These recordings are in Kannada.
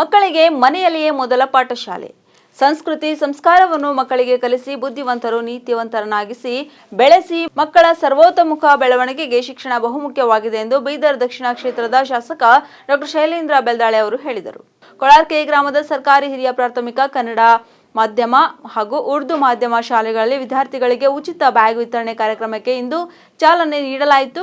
ಮಕ್ಕಳಿಗೆ ಮನೆಯಲ್ಲಿಯೇ ಮೊದಲ ಪಾಠಶಾಲೆ. ಸಂಸ್ಕೃತಿ ಸಂಸ್ಕಾರವನ್ನು ಮಕ್ಕಳಿಗೆ ಕಲಿಸಿ ಬುದ್ಧಿವಂತರು ನೀತಿವಂತರನ್ನಾಗಿಸಿ ಬೆಳೆಸಿ ಮಕ್ಕಳ ಸರ್ವೋತ್ತಮುಖ ಬೆಳವಣಿಗೆಗೆ ಶಿಕ್ಷಣ ಬಹುಮುಖ್ಯವಾಗಿದೆ ಎಂದು ಬೀದರ್ ದಕ್ಷಿಣ ಕ್ಷೇತ್ರದ ಶಾಸಕ ಡಾಕ್ಟರ್ ಶೈಲೇಂದ್ರ ಬೆಲ್ದಾಳೆ ಅವರು ಹೇಳಿದರು. ಕೊಳಾರ್ಕೆ ಗ್ರಾಮದ ಸರ್ಕಾರಿ ಹಿರಿಯ ಪ್ರಾಥಮಿಕ ಕನ್ನಡ ಮಾಧ್ಯಮ ಹಾಗೂ ಉರ್ದು ಮಾಧ್ಯಮ ಶಾಲೆಗಳಲ್ಲಿ ವಿದ್ಯಾರ್ಥಿಗಳಿಗೆ ಉಚಿತ ಬ್ಯಾಗ್ ವಿತರಣೆ ಕಾರ್ಯಕ್ರಮಕ್ಕೆ ಇಂದು ಚಾಲನೆ ನೀಡಲಾಯಿತು.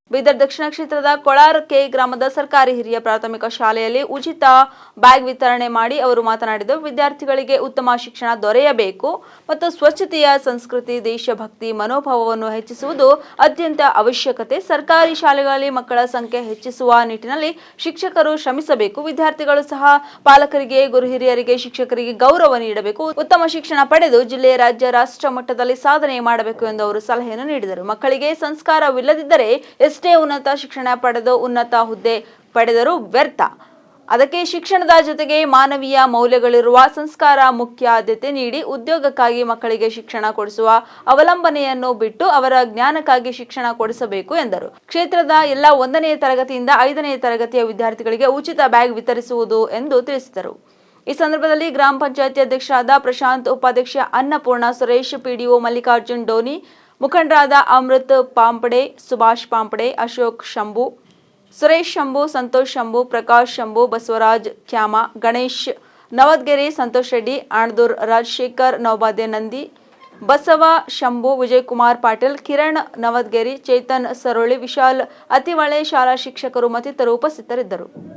ಬೀದರ್ ದಕ್ಷಿಣ ಕ್ಷೇತ್ರದ ಕೊಳಾರಕೆ ಗ್ರಾಮದ ಸರ್ಕಾರಿ ಹಿರಿಯ ಪ್ರಾಥಮಿಕ ಶಾಲೆಯಲ್ಲಿ ಉಚಿತ ಬ್ಯಾಗ್ ವಿತರಣೆ ಮಾಡಿ ಅವರು ಮಾತನಾಡಿದರು. ವಿದ್ಯಾರ್ಥಿಗಳಿಗೆ ಉತ್ತಮ ಶಿಕ್ಷಣ ದೊರೆಯಬೇಕು ಮತ್ತು ಸ್ವಚ್ಛತೆಯ ಸಂಸ್ಕೃತಿ, ದೇಶಭಕ್ತಿ, ಮನೋಭಾವವನ್ನು ಹೆಚ್ಚಿಸುವುದು ಅತ್ಯಂತ ಅವಶ್ಯಕತೆ. ಸರ್ಕಾರಿ ಶಾಲೆಗಳಲ್ಲಿ ಮಕ್ಕಳ ಸಂಖ್ಯೆ ಹೆಚ್ಚಿಸುವ ನಿಟ್ಟಿನಲ್ಲಿ ಶಿಕ್ಷಕರು ಶ್ರಮಿಸಬೇಕು. ವಿದ್ಯಾರ್ಥಿಗಳು ಸಹ ಪಾಲಕರಿಗೆ, ಗುರು ಹಿರಿಯರಿಗೆ, ಶಿಕ್ಷಕರಿಗೆ ಗೌರವ ನೀಡಬೇಕು. ಉತ್ತಮ ಶಿಕ್ಷಣ ಪಡೆದು ಜಿಲ್ಲೆ, ರಾಜ್ಯ, ರಾಷ್ಟ್ರ ಮಟ್ಟದಲ್ಲಿ ಸಾಧನೆ ಮಾಡಬೇಕು ಎಂದು ಅವರು ಸಲಹೆಯನ್ನು ನೀಡಿದರು. ಮಕ್ಕಳಿಗೆ ಸಂಸ್ಕಾರವಿಲ್ಲದಿದ್ದರೆ ಎಷ್ಟೇ ಉನ್ನತ ಶಿಕ್ಷಣ ಪಡೆದು ಉನ್ನತ ಹುದ್ದೆ ಪಡೆದರೂ ವ್ಯರ್ಥ. ಅದಕ್ಕೆ ಶಿಕ್ಷಣದ ಜೊತೆಗೆ ಮಾನವೀಯ ಮೌಲ್ಯಗಳಿರುವ ಸಂಸ್ಕಾರ ಮುಖ್ಯ ಆದ್ಯತೆ ನೀಡಿ ಉದ್ಯೋಗಕ್ಕಾಗಿ ಮಕ್ಕಳಿಗೆ ಶಿಕ್ಷಣ ಕೊಡಿಸುವ ಅವಲಂಬನೆಯನ್ನು ಬಿಟ್ಟು ಅವರ ಜ್ಞಾನಕ್ಕಾಗಿ ಶಿಕ್ಷಣ ಕೊಡಿಸಬೇಕು ಎಂದರು. ಕ್ಷೇತ್ರದ ಎಲ್ಲ ಒಂದನೇ ತರಗತಿಯಿಂದ ಐದನೇ ತರಗತಿಯ ವಿದ್ಯಾರ್ಥಿಗಳಿಗೆ ಉಚಿತ ಬ್ಯಾಗ್ ವಿತರಿಸುವುದು ಎಂದು ತಿಳಿಸಿದರು. ಈ ಸಂದರ್ಭದಲ್ಲಿ ಗ್ರಾಮ ಪಂಚಾಯತಿ ಅಧ್ಯಕ್ಷರಾದ ಪ್ರಶಾಂತ್, ಉಪಾಧ್ಯಕ್ಷ ಅನ್ನಪೂರ್ಣ ಸುರೇಶ್, ಪಿಡಿಒ ಮಲ್ಲಿಕಾರ್ಜುನ್, ಡೋನಿ ಮುಖಂಡರಾದ ಅಮೃತ್ ಪಾಂಪಡೆ, ಸುಭಾಷ್ ಪಾಂಪಡೆ, ಅಶೋಕ್ ಶಂಭು, ಸುರೇಶ್ ಶಂಭು, ಸಂತೋಷ್ ಶಂಭು, ಪ್ರಕಾಶ್ ಶಂಭು, ಬಸವರಾಜ್ ಖ್ಯಾಮ, ಗಣೇಶ್ ನವದ್ಗೆರೆ, ಸಂತೋಷ್ ರೆಡ್ಡಿ, ಆಣದೂರ್ ರಾಜಶೇಖರ್ ನವಬಾದ್ಯ ನಂದಿ, ಬಸವ ಶಂಭು, ವಿಜಯಕುಮಾರ್ ಪಾಟೀಲ್, ಕಿರಣ್ ನವದ್ಗೆರಿ, ಚೇತನ್ ಸರೋಳಿ, ವಿಶಾಲ್ ಅತಿವಳೆ ಶಾಲಾ ಶಿಕ್ಷಕರು ಮತ್ತಿತರರು ಉಪಸ್ಥಿತರಿದ್ದರು.